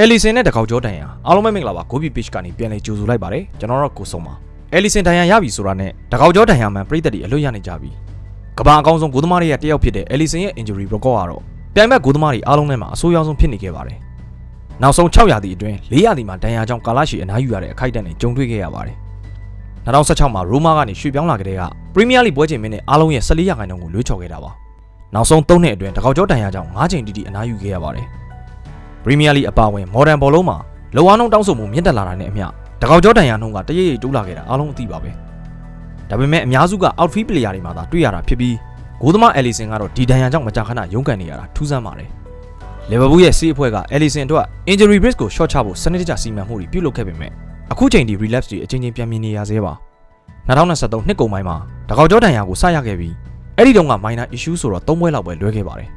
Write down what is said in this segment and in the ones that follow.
အဲလီဆန်နဲ့တကောက်ကျော်တန်ရန်အားလုံးပဲမင်္ဂလာပါဂိုးဘီ page ကနေပြန်လည်ကြိုဆိုလိုက်ပါတယ်ကျွန်တော်တို့ကိုဆုံးပါအဲလီဆန်တန်ရန်ရပြီဆိုတာနဲ့တကောက်ကျော်တန်ရန်မှန်ပြည်သက်တွေအလွတ်ရနေကြပြီကမ္ဘာအကောင်းဆုံးဂိုးသမားတွေရဲ့တယောက်ဖြစ်တဲ့အဲလီဆန်ရဲ့ injury record ကတော့ပြိုင်ဘက်ဂိုးသမားတွေအားလုံးထဲမှာအဆိုးရောက်ဆုံးဖြစ်နေခဲ့ပါတယ်နောက်ဆုံး6ရာသီအတွင်း4ရာသီမှာဒဏ်ရာကြောင့်ကာလရှည်အနားယူရတဲ့အခိုက်အတန့်တွေကြုံတွေ့ခဲ့ရပါတယ်2016မှာရိုမာကနေရွှေ့ပြောင်းလာကြတဲ့ကပရီးမီးယားလိပွဲချိန်မင်းနဲ့အားလုံးရဲ့14ရာခိုင်နှုန်းကိုလွှဲချော်ခဲ့တာပါနောက်ဆုံး3နှစ်အတွင်းတကောက်ကျော်တန်ရာကြောင့်9ချိန်တိတိအနားယူခဲ့ရပါတယ် ပရီးမီးယားလိအပါအဝင်မော်ဒန်ဘောလုံးမှာလောအားနှုန်းတောင်းဆိုမှုမြင့်တက်လာတာနဲ့အမျှတကောက်ကျော်တန်ရာနှုန်းကတရိပ်ရိပ်တိုးလာခဲ့တာအားလုံးအသိပါပဲဒါပေမဲ့အများစုက outfield player တွေမှာသာတွေ့ရတာဖြစ်ပြီးဂိုးသမားအဲလီဆန်ကတော့ဒီဒဏ်ရာကြောင့်မကြာခဏရုန်းကန်နေရတာထူးဆန်းပါတယ်လီဗာပူးရဲ့စီးအဖွဲ့ကအဲလီဆန်အတွက် injury risk ကို short ချဖို့စနစ်တကျစီမံမှုတွေပြုလုပ်ခဲ့ပေမဲ့အခုချိန်ဒီ relapse တွေအချင်းချင်းပြန်မြင်နေရသေးပါ2023နှစ်ကုန်ပိုင်းမှာတကောက်ကျော်တန်ရာကိုစရခဲ့ပြီးအဲ့ဒီတုန်းက minor issue ဆိုတော့၃ပွဲလောက်ပဲလွဲခဲ့ပါတယ်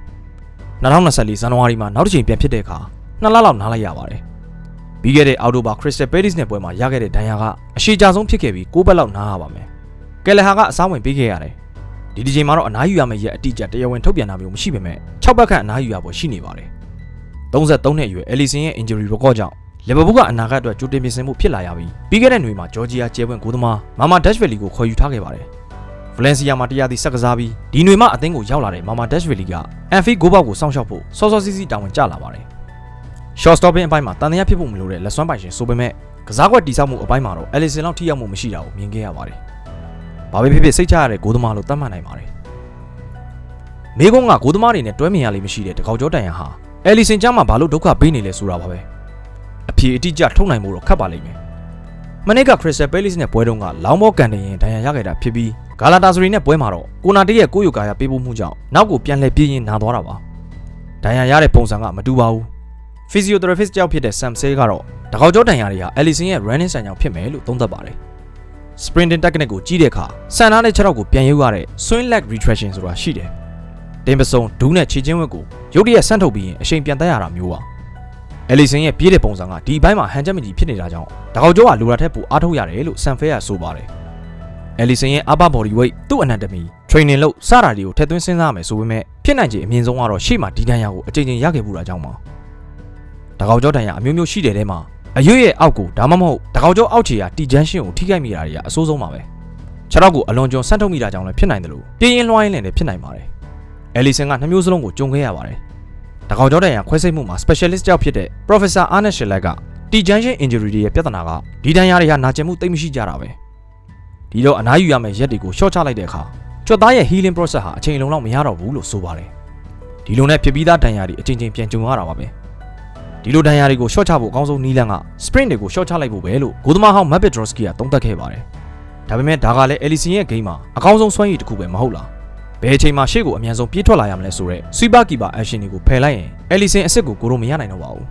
2024ဇန်နဝါရီမှာနောက်တစ်ချိန်ပြန်ဖြစ်တဲ့အခါ နှစ်လလောက်နားလိုက်ရပါတယ်ပြီးခဲ့တဲ့အောက်တိုဘာ Crystal Palace နဲ့ပွဲမှာရခဲ့တဲ့ဒဏ်ရာကအရှိကြဆုံးဖြစ်ခဲ့ပြီး၉ဘက်လောက်နားရပါမယ်ကယ်လဟာကအစားဝင်ပေးခဲ့ရတယ်ဒီဒီချိန်မှာတော့အနားယူရမယ့်ရက်အတိအကျတရားဝင်ထုတ်ပြန်တာမျိုးမရှိပေမဲ့6ဘက်ခန့်အနားယူရဖို့ရှိနေပါတယ်33နှစ်အရွယ် Ellison ရဲ့ injury record ကြောင့်လီဗာပူးကအနာဂတ်အတွက်ကြိုတင်ပြင်ဆင်မှုဖြစ်လာရပြီးပြီးခဲ့တဲ့နှွေမှာဂျော်ဂျီယာကျဲပွင့်ကိုသမားမာမာဒက်ရှ်ဗယ်လီကိုခေါ်ယူထားခဲ့ပါတယ်ဗလန်စီယာမှာတရားသီဆက်ကစားပြီးဒီနှွေမှအသင်းကိုရောက်လာတဲ့မာမာဒက်ရှ်ဗယ်လီကအန်ဖီဂိုးဘောက်ကိုစောင့်ရှောက်ဖို့စောစောစီးစီးတာဝန်ကျလာပါတယ် short stopping အပိုင်းမှာတန်တရားဖြစ်ဖို့မလိုတဲ့လက်စွမ်းပိုင်ရှင်ဆိုပေမဲ့ကစားကွက်တိစောက်မှုအပိုင်းမှာတော့ Ellison လောက်ထိရောက်မှုမရှိတာကိုမြင်ခဲ့ရပါတယ်။ဘာပဲဖြစ်ဖြစ်စိတ်ချရတဲ့ဂိုးသမားလို့သတ်မှတ်နိုင်ပါတယ်။မေကုန်းကဂိုးသမားတွေနဲ့တွဲမြင်ရလိမ့်မရှိတဲ့တကောက်ကျော်တန်ရန်ဟာ Ellison ကြားမှာဘာလို့ဒုက္ခပေးနေလဲဆိုတာပါပဲ။အဖြေအတိအကျထုတ်နိုင်ဖို့တော့ခက်ပါလိမ့်မယ်။မနေ့က Crystal Palace နဲ့ပွဲတုန်းကလောင်းဘောကန်တင်ရင်ဒဏ်ရာရခဲ့တာဖြစ်ပြီးဂါလာတာစရီနဲ့ပွဲမှာတော့ကိုနာတေးရဲ့ကိုယိုကာယာပေးဖို့မှုကြောင့်နောက်ကိုပြန်လှည့်ပြေးရင်းနာသွားတာပါ။ဒဏ်ရာရတဲ့ပုံစံကမတူပါဘူး။ physiotherapist ကြောက်ဖြစ်တဲ့ Sam Say ကတော့တကောက်ကျော်တန်ရာတွေဟာ Ellison ရဲ့ running ဆန်ကြောင့်ဖြစ်မယ်လို့သုံးသပ်ပါတယ်။ sprinting technique ကိုကြီးတဲ့အခါဆန်နာတဲ့ခြေထောက်ကိုပြန်ရုပ်ရတဲ့ swing leg retraction ဆိုတာရှိတယ်။တင်ပစုံဒူးနဲ့ခြေချင်းဝက်ကိုရုပ်တရက်ဆန့်ထုတ်ပြီးရင်အချိန်ပြန်တက်ရတာမျိုးပါ။ Ellison ရဲ့ပြေးတဲ့ပုံစံကဒီဘိုင်းမှာဟန်ချက်မကြီးဖြစ်နေတာကြောင့်တကောက်ကျော်ကလူရာထက်ပိုအားထုတ်ရတယ်လို့ Sam Fair ကဆိုပါတယ်။ Ellison ရဲ့ upper body weight သူ့ anatomy training လို့စတာတွေကိုထည့်သွင်းစဉ်းစားမယ်ဆိုပေမဲ့ဖြစ်နိုင်ခြေအမြင့်ဆုံးကတော့ရှေ့မှာဒီဒဏ်ရာကိုအကြိမ်ကြိမ်ရခဲ့မှုတာကြောင့်ပါ။ တကောက်ကျော်ဒဏ်ရာအမျိုးမျိုးရှိတဲ့ထဲမှာအရွေ့ရဲ့အောက်ကိုဒါမှမဟုတ်တကောက်ကျော်အောက်ခြေရာတီဂျန်ရှင်းကိုထိခိုက်မိတာတွေကအဆိုးဆုံးပါပဲ။ခြေထောက်ကိုအလွန်ကျွံဆန့်ထုတ်မိတာကြောင့်လည်းဖြစ်နိုင်တယ်လို့ပြင်းရင်လွှိုင်းလည်းလည်းဖြစ်နိုင်ပါတယ်။ Ellison ကနှမျိုးစလုံးကိုကြုံခဲ့ရပါတယ်။တကောက်ကျော်ဒဏ်ရာခွဲစိတ်မှုမှာ specialist ကြောက်ဖြစ်တဲ့ Professor Arnett Schleck ကတီဂျန်ရှင်း injury တွေရဲ့ပြဿနာကဒီဒဏ်ရာတွေဟာနာကျင်မှုသိမ့်မရှိကြတာပဲ။ဒီတော့အနားယူရမယ့်ရက်တွေကို short ချလိုက်တဲ့အခါကြွက်သားရဲ့ healing process ဟာအချိန်လုံးလောက်မရတော့ဘူးလို့ဆိုပါတယ်။ဒီလိုနဲ့ဖြစ်ပြီးသားဒဏ်ရာတွေအချိန်ချင်းပြန်ကြုံရတာပါပဲ။ ဒီလိုဒဏ်ရာတွေကို short ချဖို့အကောင်းဆုံးနည်းလမ်းက sprint တွေကို short ချလိုက်ဖို့ပဲလို့ဂိုသမားဟောင်း Matt Drosky ကသုံးသပ်ခဲ့ပါတယ်။ဒါပေမဲ့ဒါကလည်း Ellison ရဲ့ game မှာအကောင်းဆုံးစွမ်းရည်တစ်ခုပဲမဟုတ်လား။ဘယ်အချိန်မှာရှေ့ကိုအမြန်ဆုံးပြေးထွက်လာရမလဲဆိုတော့ sweeper keeper action တွေကိုဖယ်လိုက်ရင် Ellison အစ်စ်ကိုကိုတော့မရနိုင်တော့ပါဘူး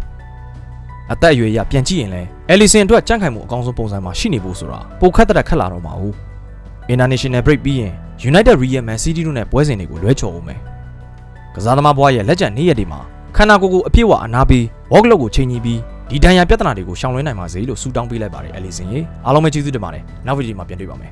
။အသက်အရွယ်ရပြန်ကြည့်ရင်လည်း Ellison အတွက်ကြန့်ခိုင်မှုအကောင်းဆုံးပုံစံမှာရှိနေဖို့ဆိုတာပိုခက်တဲ့ခက်လာတော့မှာဘူး။ International break ပြီးရင် United Real Man City တို့နဲ့ပွဲစဉ်တွေကိုလွဲချော်ဦးမယ်။ကစားသမားဘွားရဲ့လက်ကျန်နေ့ရက်တွေမှာ ခန္ဓာကိုယ်ကိုအပြည့်အဝအနာပေး walk လုပ်ကိုချိန်ညီပြီးဒီဒဏ်ရာပြဿနာတွေကိုရှောင်လွှဲနိုင်ပါစေလို့ဆုတောင်းပေးလိုက်ပါတယ် Ellison ရေအားလုံးပဲကျေးဇူးတင်ပါတယ်နောက်ဗီဒီယိုမှာပြန်တွေ့ပါမယ်